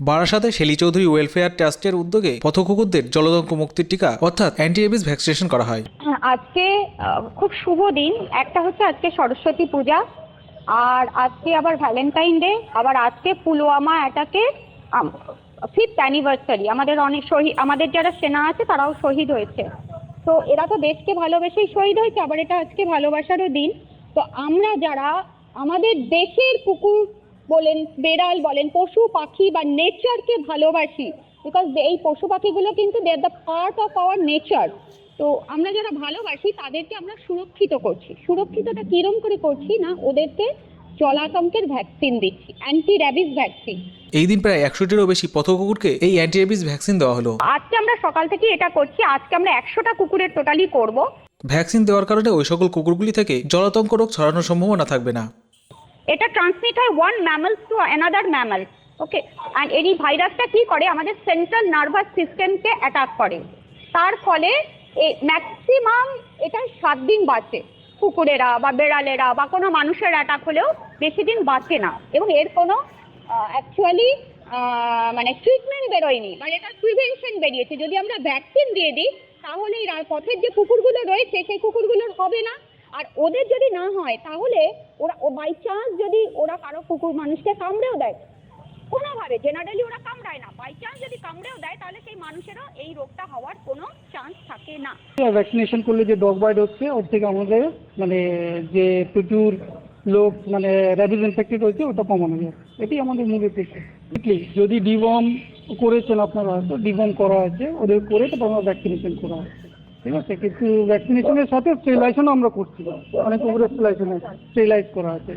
বারাসাতে Shelley Chowdhury welfare ট্রাস্টের উদ্যোগে পথকুকুরদের জলদঙ্ক মুক্তির টিকা অর্থাৎ অ্যান্টি এবিস ভ্যাকসিনেশন করা হয়। হ্যাঁ, আজকে খুব শুভ দিন। একটা হচ্ছে আজকে সরস্বতী পূজা আর আজকে আবার ভ্যালেন্টাইন ডে আবার আজকে পুলওয়ামা অ্যাটাকে ফিফথ অ্যানিভার্সারি আমাদের অনেক শহীদ আমাদের যারা সেনা আছে তারাও শহীদ হয়েছে। তো এরা তো দেশকে ভালোবেসেই শহীদ হয়েছে আবার এটা আজকে ভালোবাসারও দিন। তো আমরা যারা আমাদের দেশের কুকুর বলেন বেড়াল বলেন পশু পাখি বা নেচারকে ভালোবাসি। বিকজ এই পশু পাখিগুলো কিন্তু they are the part of our nature তো আমরা যারা ভালোবাসি তাদেরকে আমরা সুরক্ষিত করছি। সুরক্ষিতটা কিরম করে করছি না ওদেরকে জলাতঙ্কের ভ্যাকসিন দিচ্ছি অ্যান্টি র্যাবিস ভ্যাকসিন এই দিন প্রায় একশোটিরও বেশি পথকুকুরকে এই অ্যান্টি এবিস ভ্যাকসিন দেওয়া হলো। আজকে আমরা সকাল থেকে এটা করছি আজকে আমরা একশোটা কুকুরের টোটালি করব। ভ্যাকসিন দেওয়ার কারণে ওই সকল কুকুরগুলি থেকে জলাতঙ্ক রোগ ছড়ানোর সম্ভাবনা থাকবে না। এটা ট্রান্সমিট হয় one mammals to another mammal okay and এই ভাইরাসটা কি করে? আমাদের সেন্ট্রাল নার্ভাস সিস্টেমকে অ্যাটাক করে। তার ফলে ম্যাক্সিমাম এটা সাত দিন বাঁচে। কুকুরেরা বা বেড়ালেরা বা কোনো মানুষের অ্যাটাক হলেও বেশি দিন বাঁচে না। এবং এর কোনো অ্যাকচুয়ালি মানে ট্রিটমেন্ট বেরোয়নি। মানে এটা প্রিভেনশন বেরিয়েছে। যদি আমরা ভ্যাকসিন দিয়ে দিই তাহলে এই পথের যে কুকুরগুলো রয়েছে, সেই কুকুরগুলোর হবে না। আর ওদের যদি না হয়, তাহলে ওরা, ও বাই চান্স যদি ওরা কারও কুকুর মানুষকে কামড়েও দেয়, কোনোভাবে জেনারেলি ওরা কামড়ায় না। বাই চান্স যদি কামড়েও দেয়, তাহলে সেই মানুষেরও এই রোগটা হওয়ার কোনো চান্স থাকে না। ভ্যাকসিনেশন করলে যে ডগ বাইট হচ্ছে, ওর থেকে আমাদের মানে যে প্রচুর লোক মানে র্যাবিজ ইনফেক্টেড হয়েছে, ওটা কমানো যায়। এটাই আমাদের মূল উদ্দেশ্য। যদি ডিবম করেছেন আপনারা, তো ডিবম করা আছে, ওদের করে তারপর আমরা ভ্যাকসিনেশন করা হচ্ছে কিন্তু ভ্যাকসিনেশনের সাথে স্টেলাইজেশনও আমরা করছি। অনেক উপরে স্টেলাইজেশন স্টেলাইজ করা আছে।